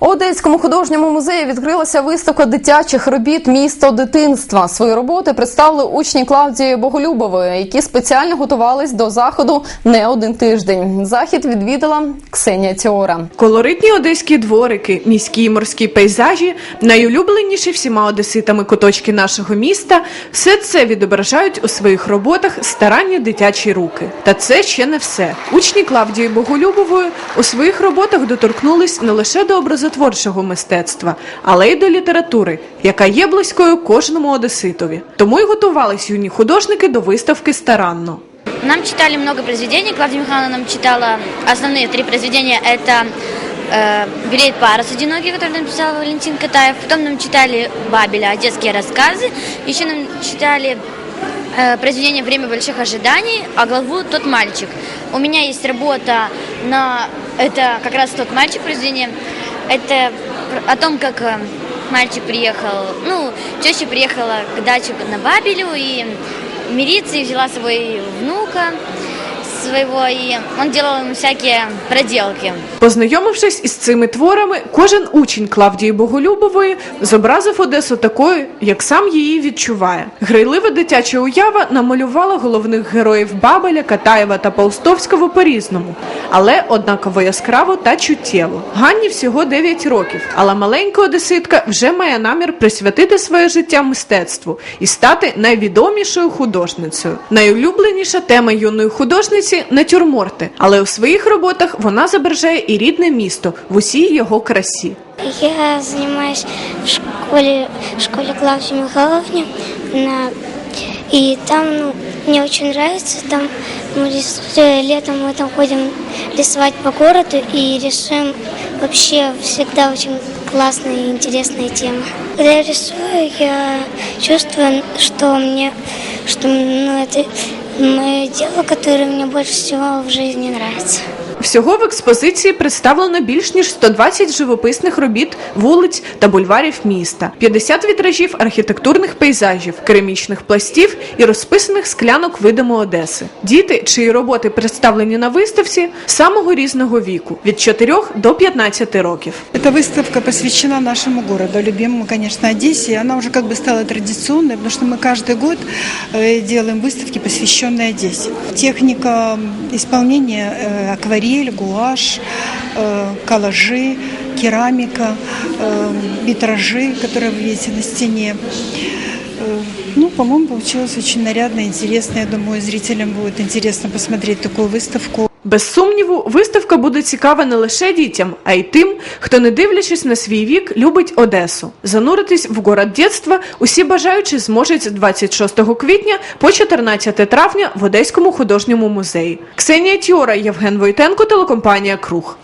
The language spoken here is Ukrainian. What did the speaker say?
У Одеському художньому музеї відкрилася виставка дитячих робіт Місто дитинства. Свої роботи представили учні Клавдії Боголюбової, які спеціально готувались до заходу не один тиждень. Захід відвідала Ксенія Тіора. Колоритні одеські дворики, міські і морські пейзажі, найулюбленіші всіма одеситами куточки нашого міста – все це відображають у своїх роботах старанні дитячі руки. Та це ще не все. Учні Клавдії Боголюбової у своїх роботах доторкнулись не лише до образотворчого мистецтва, але й до літератури, яка є близькою кожному одеситові. Тому й готувались юні художники до виставки старанно. Нам читали много произведений. Клавдия Михайловна нам читала основные три произведения. Это э, «Белеет парус одинокий», который написал Валентин Катаев. Потом нам читали Бабеля «Детские рассказы». Еще нам читали э, произведение «Время больших ожиданий», а главу «Тот мальчик». У меня есть работа на... Это как раз «Тот мальчик» произведение. Это о том, как э, мальчик приехал, ну, теща приехала к даче на Бабелю и и взяла с собой внука своего, и он делал ему всякие проделки. Познайомившись із цими творами, кожен учень Клавдії Боголюбової зобразив Одесу такою, як сам її відчуває. Грайлива дитяча уява намалювала головних героїв Бабеля, Катаєва та Полстовського по-різному, але однаково яскраво та чуттєво. Ганні всього 9 років, але маленька одеситка вже має намір присвятити своє життя мистецтву і стати найвідомішою художницею. Найулюбленіша тема юної художниці натюрморти, але у своїх роботах вона зображає і рідне місто в усій його красі. Я занимаюсь в школе, в школе Клавдии Михайловне. На, и там ну, мне очень нравится. Там мы рис- э, летом мы там ходим рисовать по городу и рисуем вообще всегда очень классные и интересные темы. Когда я рисую, я чувствую, что мне, что ну, это мое дело, которое мне больше всего в жизни нравится. Всього в експозиції представлено більш ніж 120 живописних робіт вулиць та бульварів міста, 50 вітражів архітектурних пейзажів, керамічних пластів і розписаних склянок видимо Одеси. Діти, чиї роботи представлені на виставці, самого різного віку від 4 до 15 років. Эта выставка посвящена нашему городу, любимому, конечно, Одессе. И Она уже как бы стала традиционной, потому что мы каждый год э, делаем выставки, посвященные Одессе. Техника исполнения э, акварель, гуашь, э, коллажи, керамика, э, витражи, которые вы видите на стене. Э, Ну, по-моему, получилось очень нарядно, интересно. Я думаю, зрителям будет интересно посмотреть такую выставку. Без сумніву, виставка буде цікава не лише дітям, а й тим, хто, не дивлячись на свій вік, любить Одесу. Зануритись в город дєтства усі бажаючі зможуть з 26 квітня по 14 травня в Одеському художньому музеї. Ксенія Тіора, Євген Войтенко, телекомпанія Круг.